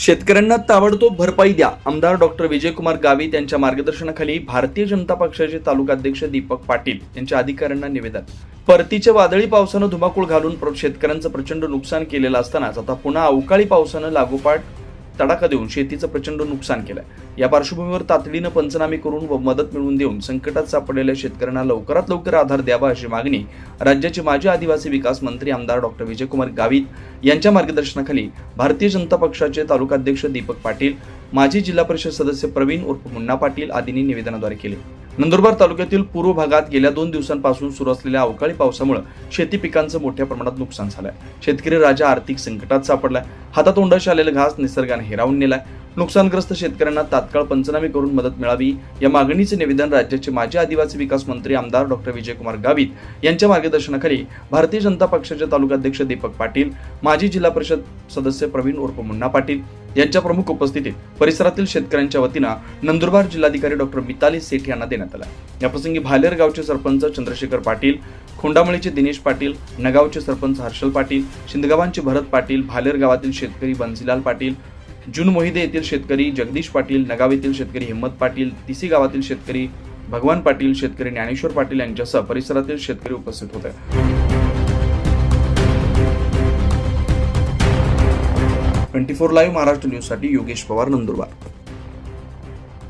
शेतकऱ्यांना ताबडतोब भरपाई द्या. आमदार डॉक्टर विजयकुमार गावित यांच्या मार्गदर्शनाखाली भारतीय जनता पक्षाचे तालुकाध्यक्ष दीपक पाटील यांच्या अधिकाऱ्यांना निवेदन. परतीच्या वादळी पावसानं धुमाकूळ घालून शेतकऱ्यांचं प्रचंड नुकसान केलेलं असतानाच आता पुन्हा अवकाळी पावसानं लागोपाठ तडाखा देऊन शेतीचं प्रचंड नुकसान केलं या पार्श्वभूमीवर तातडीनं पंचनामे करून व मदत मिळवून देऊन संकटात सापडलेल्या शेतकऱ्यांना लवकरात लवकर आधार द्यावा अशी मागणी राज्याचे माजी आदिवासी विकास मंत्री आमदार डॉक्टर विजयकुमार गावित यांच्या मार्गदर्शनाखाली भारतीय जनता पक्षाचे तालुकाध्यक्ष दीपक पाटील माजी जिल्हा परिषद सदस्य प्रवीण उर्फ मुन्ना पाटील आदींनी निवेदनाद्वारे केले. नंदुरबार तालुक्यातील पूर्व भागात गेल्या दोन दिवसांपासून सुरू असलेल्या अवकाळी पावसामुळे शेती पिकांचं मोठ्या प्रमाणात नुकसान झालंय. शेतकरी राजा आर्थिक संकटात सापडलाय. हातातोंडाशी आलेलं घास निसर्गाने हिरावून नेलाय. नुकसानग्रस्त शेतकऱ्यांना तात्काळ पंचनामे करून मदत मिळावी. या मागणीचे निवेदन राज्याचे माजी आदिवासी विकास मंत्री आमदार डॉक्टर विजयकुमार गावित यांच्या मार्गदर्शनाखाली भारतीय जनता पक्षाचे तालुकाध्यक्ष दीपक पाटील माजी जिल्हा परिषद सदस्य प्रवीण उर्फ मुन्ना पाटील यांच्या प्रमुख उपस्थितीत परिसरातील शेतकऱ्यांच्या वतीनं नंदुरबार जिल्हाधिकारी डॉक्टर मिताली सेठ यांना देण्यात आला. याप्रसंगी भालेर गावचे सरपंच चंद्रशेखर पाटील खोंडामळीचे दिनेश पाटील नगावचे सरपंच हर्षल पाटील शिंदगावांचे भरत पाटील भालेर गावातील शेतकरी बन्सीलाल पाटील जून मोहिदे येथील शेतकरी जगदीश पाटील नगाव येथील शेतकरी हिंमत पाटील तिसी गावातील शेतकरी भगवान पाटील शेतकरी ज्ञानेश्वर पाटील यांच्यासह परिसरातील शेतकरी उपस्थित होते. ट्वेंटी फोर लाईव्ह महाराष्ट्र न्यूजसाठी योगेश पवार नंदुरबार.